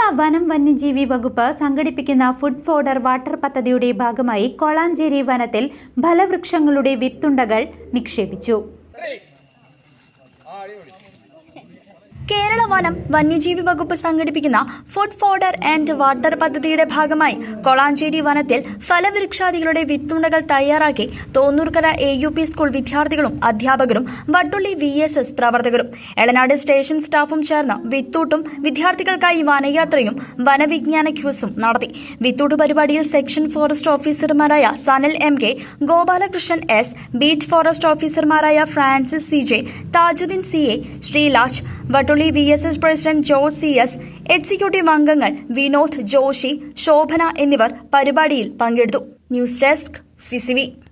Kerala വനം വന്യജീവി വകുപ്പ് സംഘടിപ്പിക്കുന്ന ഫുഡ് ഫോർഡർ വാട്ടർ പദ്ധതിയുടെ ഭാഗമായി കൊളാഞ്ചേരി വനത്തിൽ ഫലവൃക്ഷങ്ങളുടെ വിത്തുണ്ടകൾ നിക്ഷേപിച്ചു. വനം വന്യജീവി വകുപ്പ് സംഘടിപ്പിക്കുന്ന ഫുഡ് ഫോഡർ ആൻഡ് വാട്ടർ പദ്ധതിയുടെ ഭാഗമായി കൊളാഞ്ചേരി വനത്തിൽ ഫലവൃക്ഷാദികളുടെ വിത്തുണ്ടകൾ തയ്യാറാക്കി Thonnurkkara A U P school വിദ്യാർത്ഥികളും അധ്യാപകരും വട്ടുള്ളി വി എസ് എസ് പ്രവർത്തകരും എളനാട് സ്റ്റേഷൻ സ്റ്റാഫും ചേർന്ന് വിത്തൂട്ടും വിദ്യാർത്ഥികൾക്കായി വനയാത്രയും വനവിജ്ഞാന ക്യൂസും നടത്തി. വിത്തൂട്ട് പരിപാടിയിൽ സെക്ഷൻ ഫോറസ്റ്റ് ഓഫീസർമാരായ Sanal M K Gopalakrishnan S beat forest ഓഫീസർമാരായ Francis C J Thajudheen C A Sreelaj Vattulli V S S president Jose S executive അംഗങ്ങൾ വിനോദ് ജോഷി ശോഭന എന്നിവർ പരിപാടിയിൽ പങ്കെടുത്തു. News desk C